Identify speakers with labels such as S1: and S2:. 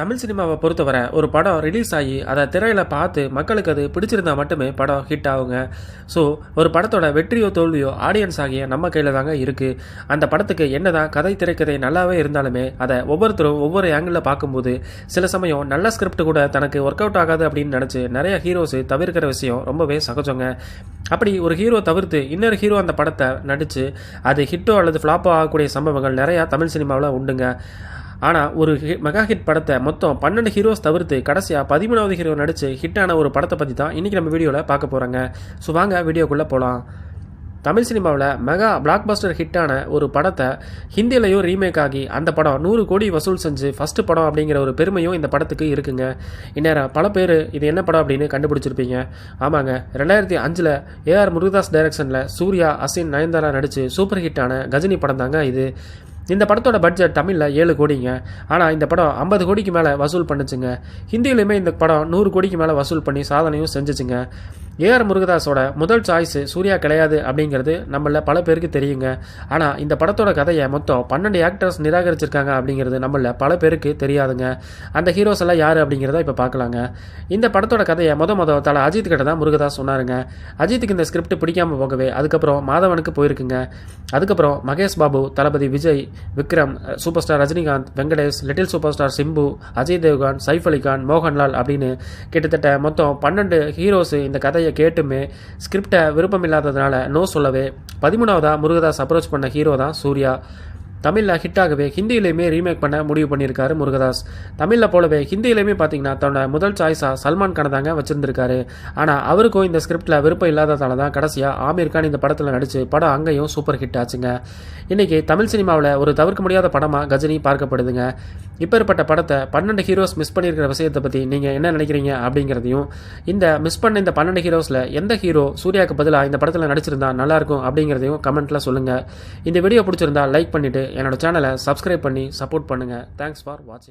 S1: தமிழ் சினிமாவை பொறுத்தவரை ஒரு படம் ரிலீஸ் ஆகி அதை திரையில் பார்த்து மக்களுக்கு அது பிடிச்சிருந்தா மட்டுமே படம் ஹிட் ஆகுங்க. ஸோ ஒரு படத்தோட வெற்றியோ தோல்வியோ ஆடியன்ஸ் ஆகிய நம்ம கையில் தாங்க இருக்குது அந்த படத்துக்கு என்னதான் கதை திரைக்கதை நல்லாவே இருந்தாலுமே அதை ஒவ்வொருத்தரும் ஒவ்வொரு ஆங்கிளில் பார்க்கும்போது சில சமயம் நல்ல ஸ்கிரிப்ட் கூட தனக்கு ஒர்க் அவுட் ஆகாது அப்படின்னு நினச்சி நிறைய ஹீரோஸ் தவிர்க்கிற விஷயம் ரொம்பவே சகஜங்க. அப்படி ஒரு ஹீரோ தவிர்த்து இன்னொரு ஹீரோ அந்த படத்தை நடித்து அது ஹிட்டோ அல்லது ஃப்ளாப்போ ஆகக்கூடிய சம்பவங்கள் நிறையா தமிழ் சினிமாவில் உண்டுங்க. ஆனால் ஒரு மெகா ஹிட் படத்தை மொத்தம் பன்னெண்டு ஹீரோஸ் தவிர்த்து கடைசியாக பதிமூணாவது ஹீரோ நடித்து ஹிட்டான ஒரு படத்தை பற்றி தான் இன்றைக்கி நம்ம வீடியோவில் பார்க்க போகிறாங்க ஸோ வாங்க வீடியோக்குள்ளே போகலாம் தமிழ் சினிமாவில் மெகா பிளாக் பஸ்டர் ஹிட்டான ஒரு படத்தை ஹிந்திலையும் ரீமேக் ஆகி அந்த படம் நூறு கோடி வசூல் செஞ்சு ஃபஸ்ட்டு படம் அப்படிங்கிற ஒரு பெருமையும் இந்த படத்துக்கு இருக்குங்க. இந்நேரம் பல பேர் இது என்ன படம் அப்படின்னு கண்டுபிடிச்சிருப்பீங்க. ஆமாங்க ரெண்டாயிரத்தி அஞ்சில் ஏஆர் முருகதாஸ் டைரக்ஷனில் சூர்யா அசின் நயன்தாரா நடித்து சூப்பர் ஹிட்டான கஜினி படம் தாங்க இது. இந்த படத்தோட பட்ஜெட் தமிழில் ஏழு கோடிங்க. ஆனால் இந்த படம் ஐம்பது கோடிக்கு மேலே வசூல் பண்ணுச்சுங்க. ஹிந்தியிலுமே இந்த படம் நூறு கோடிக்கு மேலே வசூல் பண்ணி சாதனையும் செஞ்சுச்சுங்க. ஏஆர் முருகதாஸோட முதல் சாய்ஸ் சூர்யா கிடையாது அப்படிங்கிறது நம்மள பல பேருக்கு தெரியுங்க. ஆனால் இந்த படத்தோட கதையை மொத்தம் பன்னெண்டு ஆக்டர்ஸ் நிராகரிச்சிருக்காங்க அப்படிங்கிறது நம்மள பல பேருக்கு தெரியாதுங்க. அந்த ஹீரோஸ் எல்லாம் யார் அப்படிங்கிறத இப்போ பார்க்கலாங்க. இந்த படத்தோட கதையை மொத மொதல் தலை அஜித் கிட்ட தான் முருகதாஸ் சொன்னாருங்க. அஜித்துக்கு இந்த ஸ்கிரிப்ட் பிடிக்காம போகவே அதுக்கப்புறம் மாதவனுக்கு போயிருக்குங்க. அதுக்கப்புறம் Mahesh Babu Thalapathy Vijay Vikram super star Rajinikanth Venkatesh little super star Simbu Ajay Devgan Saif Ali Khan Mohanlal அப்படின்னு கிட்டத்தட்ட மொத்தம் பன்னெண்டு ஹீரோஸ் இந்த கதையை கேட்டுமே ஸ்கிரிப்டை விருப்பம் இல்லாததுனால நோ சொல்லவே பதிமூணாவதா முருகதாஸ் அப்ரோச் பண்ண ஹீரோ தான் சூர்யா. தமிழில் ஹிட் ஆகவே ஹிந்தியிலையுமே ரீமேக் பண்ண முடிவு பண்ணியிருக்காரு முருகதாஸ். தமிழில் போலவே ஹிந்தியிலையுமே பார்த்தீங்கன்னா தன்னோட முதல் சாய்ஸாக சல்மான் கானை தாங்க வச்சுருந்துருக்காரு. ஆனால் அவருக்கும் இந்த ஸ்கிரிப்டில் விருப்பம் இல்லாததால தான் கடைசியாக ஆமீர் கான் இந்த படத்தில் நடித்து படம் அங்கேயும் சூப்பர் ஹிட் ஆச்சுங்க. இன்னைக்கு தமிழ் சினிமாவில் ஒரு தவிர்க்க முடியாத படமாக கஜினி பார்க்கப்படுதுங்க. இப்பேற்பட்ட படத்தை பன்னெண்டு ஹீரோஸ் மிஸ் பண்ணியிருக்கிற விஷயத்தை பற்றி நீங்கள் என்ன நினைக்கிறீங்க அப்படிங்கிறதையும் இந்த மிஸ் பண்ண இந்த பன்னெண்டு ஹீரோஸில் எந்த ஹீரோ சூர்யாவுக்கு பதிலாக இந்த படத்தில் நடிச்சிருந்தா நல்லாயிருக்கும் அப்படிங்கிறதையும் கமெண்ட்டில் சொல்லுங்கள் இந்த வீடியோ பிடிச்சிருந்தா லைக் பண்ணிவிட்டு என்னோட சேனலை சப்ஸ்கிரைப் பண்ணி சப்போர்ட் பண்ணுங்கள் தேங்க்ஸ் ஃபார் வாட்சிங்